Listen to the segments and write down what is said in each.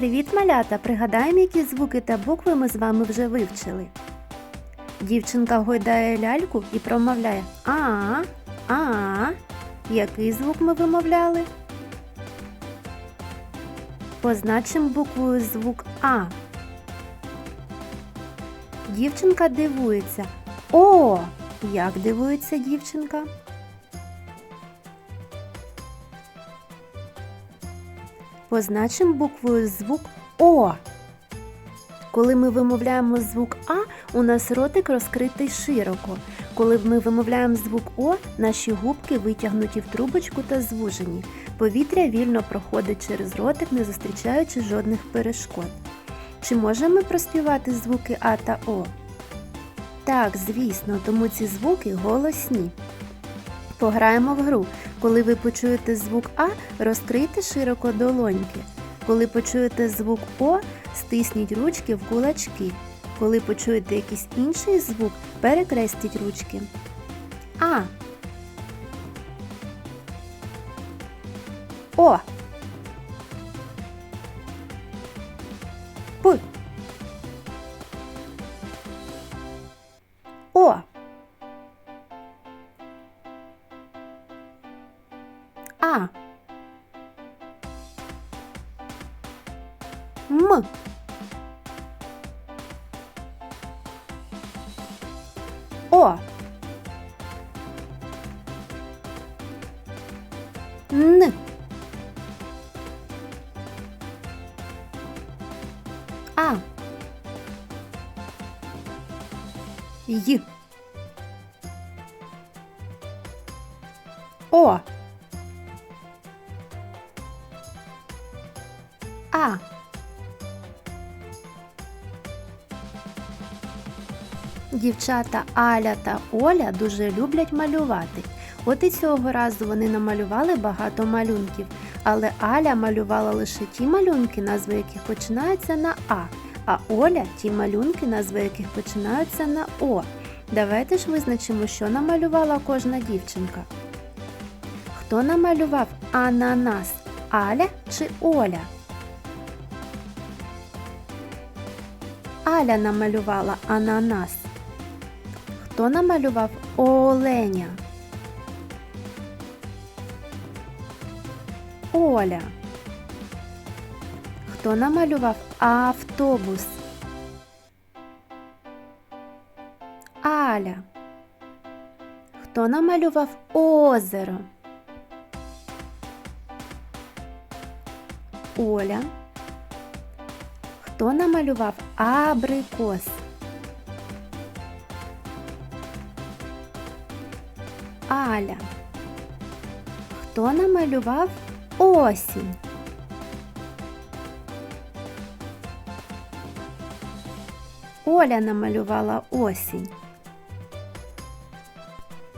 Привіт, малята! Пригадаємо, які звуки та букви ми з вами вже вивчили. Дівчинка гойдає ляльку і промовляє А, а. Який звук ми вимовляли? Позначимо буквою звук А. Дівчинка дивується. О! Як дивується дівчинка? Позначимо буквою звук О. Коли ми вимовляємо звук А, у нас ротик розкритий широко. Коли ми вимовляємо звук О, наші губки витягнуті в трубочку та звужені. Повітря вільно проходить через ротик, не зустрічаючи жодних перешкод. Чи можемо ми проспівати звуки А та О? Так, звісно, тому ці звуки голосні. Пограємо в гру. Коли ви почуєте звук А, розкрийте широко долоньки. Коли почуєте звук О, стисніть ручки в кулачки. Коли почуєте якийсь інший звук, перекрестіть ручки. А. О. М. О. Н. А. Й. О. А. Дівчата Аля та Оля дуже люблять малювати. От і цього разу вони намалювали багато малюнків, але Аля малювала лише ті малюнки, назви яких починаються на А, а Оля ті малюнки, назви яких починаються на О. Давайте ж визначимо, що намалювала кожна дівчинка. Хто намалював ананас? Аля чи Оля? Аля намалювала ананас. Хто намалював оленя? Оля. Хто намалював автобус? Аля. Хто намалював озеро? Оля. Хто намалював абрикос? Аля. Хто намалював осінь? Оля намалювала осінь.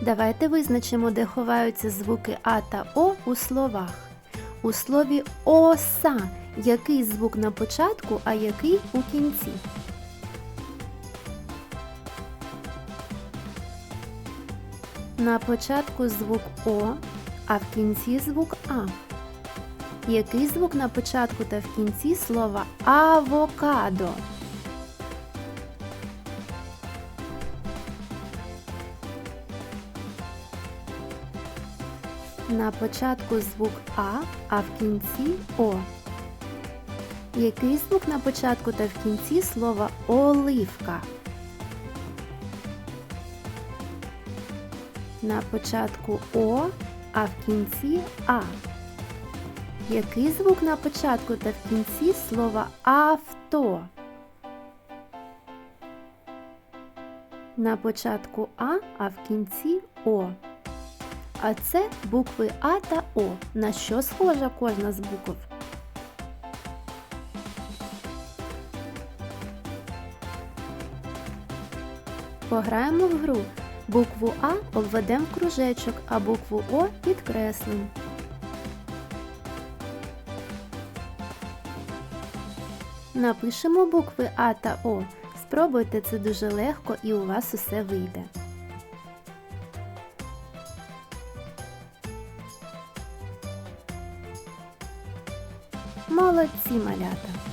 Давайте визначимо, де ховаються звуки А та О у словах. У слові оса який звук на початку, а який у кінці. На початку звук О, а в кінці звук А. Який звук на початку та в кінці слова авокадо? На початку звук А, а в кінці О. Який звук на початку та в кінці слова оливка? На початку О, а в кінці А. Який звук на початку та в кінці слова авто? На початку А, а в кінці О. А це букви А та О. На що схожа кожна з букв? Пограємо в гру. Букву А обведемо в кружечок, а букву О підкреслимо. Напишемо букви А та О. Спробуйте це дуже легко і у вас усе вийде. Молодці малята!